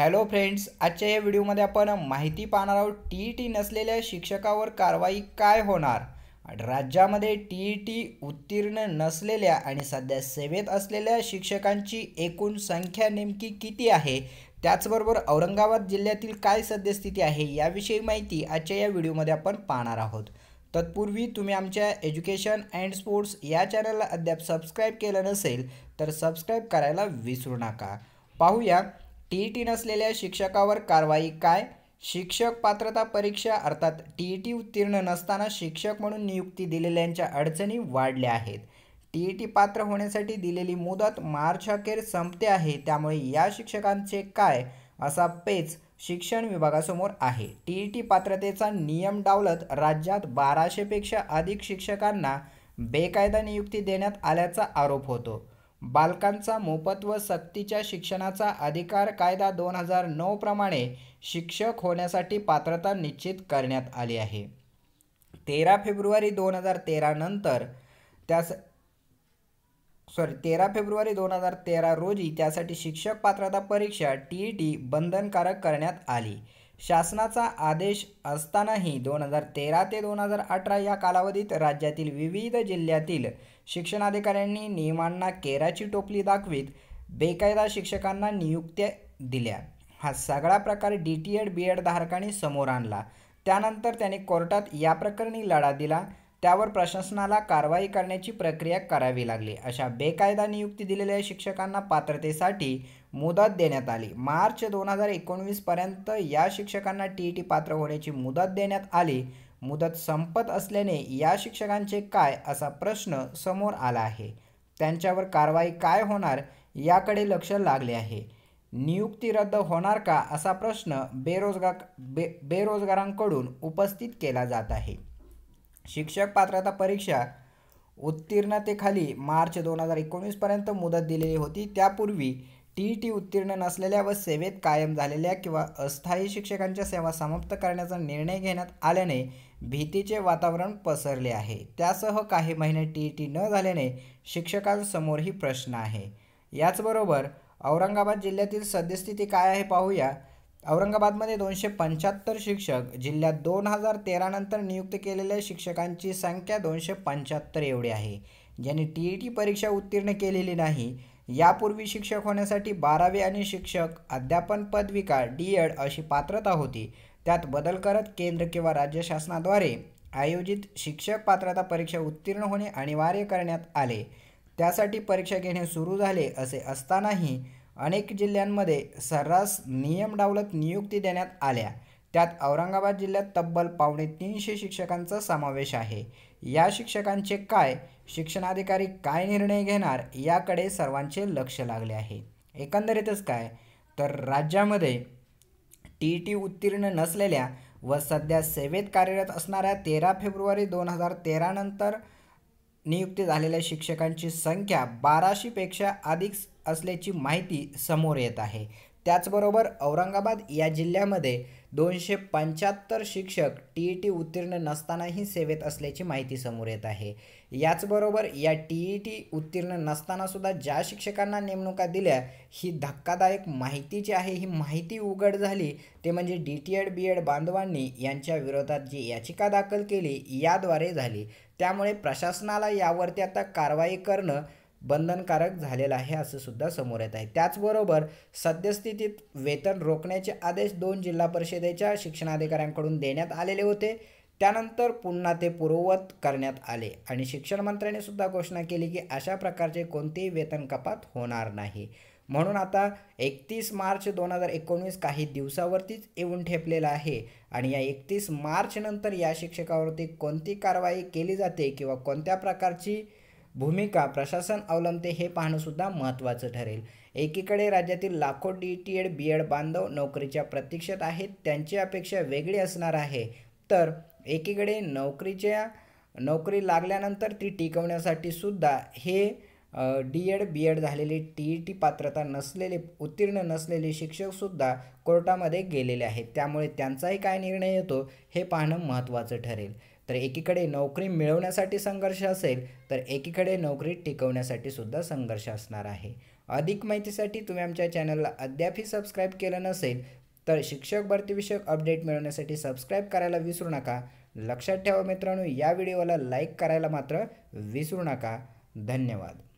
Hello friends आजच्या या व्हिडिओमध्ये आपण माहिती पाहणार आहोत टी ई टी नसलेल्या शिक्षकावर कारवाई काय होणार? राज्यामध्ये टी ई टी उत्तीर्ण नसलेल्या आणि सध्या सेवेत असलेल्या शिक्षकांची एकूण संख्या नेमकी किती आहे? त्याचबरोबर औरंगाबाद जिल्ह्यातील काय सद्यस्थिती आहे? याविषयी माहिती आजच्या या व्हिडिओमध्ये आपण पाहणार आहोत. तत्पूर्वी तुम्ही आमच्या एज्युकेशन अँड स्पोर्ट्स या चॅनलला अद्याप सबस्क्राईब केलं नसेल तर सबस्क्राईब करायला विसरू नका. पाहूया टी ई टी नसलेल्या शिक्षकावर कारवाई काय? शिक्षक पात्रता परीक्षा अर्थात टी ई टी उत्तीर्ण नसताना शिक्षक म्हणून नियुक्ती दिलेल्यांच्या अडचणी वाढल्या आहेत. टी ई टी पात्र होण्यासाठी दिलेली मुदत मार्च अखेर संपते आहे त्यामुळे या शिक्षकांचे काय असा पेच शिक्षण विभागासमोर आहे. टी ई टी पात्रतेचा नियम डावलत राज्यात बाराशेपेक्षा अधिक शिक्षकांना बेकायदा नियुक्ती देण्यात आल्याचा आरोप होतो. बालकांचा मोफत व सक्तीच्या शिक्षणाचा अधिकार कायदा दोन हजार नऊ प्रमाणे शिक्षक होण्यासाठी पात्रता निश्चित करण्यात आली आहे. तेरा फेब्रुवारी दोन हजार तेरानंतर त्यास सॉरी तेरा फेब्रुवारी दोन हजार तेरा रोजी त्यासाठी शिक्षक पात्रता परीक्षा टी ई टी बंधनकारक करण्यात आली. शासनाचा आदेश असतानाही दोन हजार तेरा ते दोन हजार अठरा या कालावधीत राज्यातील विविध जिल्ह्यातील शिक्षणाधिकाऱ्यांनी नियमांना केराची टोपली दाखवीत बेकायदा शिक्षकांना नियुक्त्या दिल्या. हा सगळा प्रकार D T Ed B Ed धारकांनी समोर आणला. त्यानंतर त्याने कोर्टात या प्रकरणी लढा दिला. त्यावर प्रशासनाला कारवाई करण्याची प्रक्रिया करावी लागली. अशा बेकायदा नियुक्ती दिलेल्या शिक्षकांना पात्रतेसाठी मुदत देण्यात आली. मार्च दोन हजार एकोणवीसपर्यंत या शिक्षकांना टी ई टी पात्र होण्याची मुदत देण्यात आली. मुदत संपत असल्याने या शिक्षकांचे काय असा प्रश्न समोर आला आहे. त्यांच्यावर कारवाई काय होणार याकडे लक्ष लागले आहे. नियुक्ती रद्द होणार का असा प्रश्न बेरोजगार बे बेरोजगारांकडून उपस्थित केला जात आहे. शिक्षक पात्रता परीक्षा उत्तीर्णतेखाली मार्च दोन हजार एकोणीसपर्यंत मुदत दिलेली होती. त्यापूर्वी टी ई टी उत्तीर्ण नसलेल्या व सेवेत कायम झालेल्या किंवा अस्थायी शिक्षकांच्या सेवा समाप्त करण्याचा निर्णय घेण्यात आल्याने भीतीचे वातावरण पसरले आहे. त्यासह काही महिने टी ई टी न झाल्याने शिक्षकांसमोरही प्रश्न आहे. याचबरोबर औरंगाबाद जिल्ह्यातील सद्यस्थिती काय आहे पाहूया. औरंगाबादमध्ये दोनशे पंच्याहत्तर शिक्षक जिल्ह्यात दोन हजार तेरानंतर नियुक्त केलेल्या शिक्षकांची संख्या दोनशे पंच्याहत्तर एवढी आहे. ज्यांनी टी ई टी परीक्षा उत्तीर्ण केलेली नाही यापूर्वी शिक्षक होण्यासाठी बारावी आणि शिक्षक अध्यापन पदविका डी एड अशी पात्रता होती. त्यात बदल करत केंद्र किंवा राज्य शासनाद्वारे आयोजित शिक्षक पात्रता परीक्षा उत्तीर्ण होणे अनिवार्य करण्यात आले. त्यासाठी परीक्षा घेणे सुरू झाले असे असतानाही अनेक जिल्ह्यांमध्ये सर्रास नियम डावलत नियुक्ती देण्यात आल्या. त्यात औरंगाबाद जिल्ह्यात तब्बल पावणे तीनशे शिक्षकांचा समावेश आहे. या शिक्षकांचे काय शिक्षणाधिकारी काय निर्णय घेणार याकडे सर्वांचे लक्ष लागले आहे. एकंदरीतच काय तर राज्यामध्ये टी ई टी उत्तीर्ण नसलेल्या व सध्या सेवेत कार्यरत असणाऱ्या तेरा फेब्रुवारी दोन हजार तेरानंतर नियुक्ती झालेल्या शिक्षकांची संख्या बाराशेपेक्षा अधिक असल्याची माहिती समोर येत आहे. त्याचबरोबर औरंगाबाद या जिल्ह्यामध्ये दोनशे पंच्याहत्तर शिक्षक टी ई टी उत्तीर्ण नसतानाही सेवेत असल्याची माहिती समोर येत आहे. याचबरोबर या टी ई टी उत्तीर्ण नसतानासुद्धा ज्या शिक्षकांना नेमणुका दिल्या ही धक्कादायक माहितीची आहे ही माहिती उघड झाली ते म्हणजे D T Ed B Ed बांधवांनी यांच्या विरोधात जी याचिका दाखल केली याद्वारे झाली. त्यामुळे प्रशासनाला यावरती आता कारवाई करणं बंधनकारक झालेलं आहे असं सुद्धा समोर येत आहे. त्याचबरोबर सद्यस्थितीत वेतन रोखण्याचे आदेश दोन जिल्हा परिषदेच्या शिक्षणाधिकाऱ्यांकडून देण्यात आलेले होते. त्यानंतर पुन्हा ते पूर्ववत करण्यात आले आणि शिक्षण मंत्र्यांनी सुद्धा घोषणा केली की अशा प्रकारचे कोणतेही वेतन कपात होणार नाही. म्हणून आता एकतीस मार्च दोन हजार एकोणवीस काही दिवसावरतीच येऊन ठेपलेला आहे आणि या एकतीस मार्चनंतर या शिक्षकावरती कोणती कारवाई केली जाते किंवा कोणत्या प्रकारची भूमिका प्रशासन अवलंबते हे पाहणंसुद्धा महत्त्वाचं ठरेल. एकीकडे राज्यातील लाखो D T Ed B Ed बांधव नोकरीच्या प्रतीक्षेत आहेत त्यांची अपेक्षा वेगळी असणार आहे. तर एकीकडे नोकरीच्या नोकरी लागल्यानंतर ती टिकवण्यासाठी सुद्धा हे डी एड बी एड झालेले टी ई टी पात्रता नसलेले उत्तीर्ण नसलेले शिक्षकसुद्धा कोर्टामध्ये गेलेले आहेत. त्यामुळे त्यांचाही काय निर्णय येतो हे पाहणं महत्त्वाचं ठरेल. तर एकीकडे नोकरी मिळवण्यासाठी संघर्ष असेल तर एकीकडे नोकरी टिकवण्यासाठी सुद्धा संघर्ष असणार आहे. अधिक माहितीसाठी तुम्ही आमच्या चॅनलला अद्यापही सबस्क्राईब केलं नसेल तर शिक्षक भरतीविषयक अपडेट मिळवण्यासाठी सबस्क्राईब करायला विसरू नका. लक्षात ठेवा मित्रांनो या व्हिडिओला लाईक करायला मात्र विसरू नका. धन्यवाद.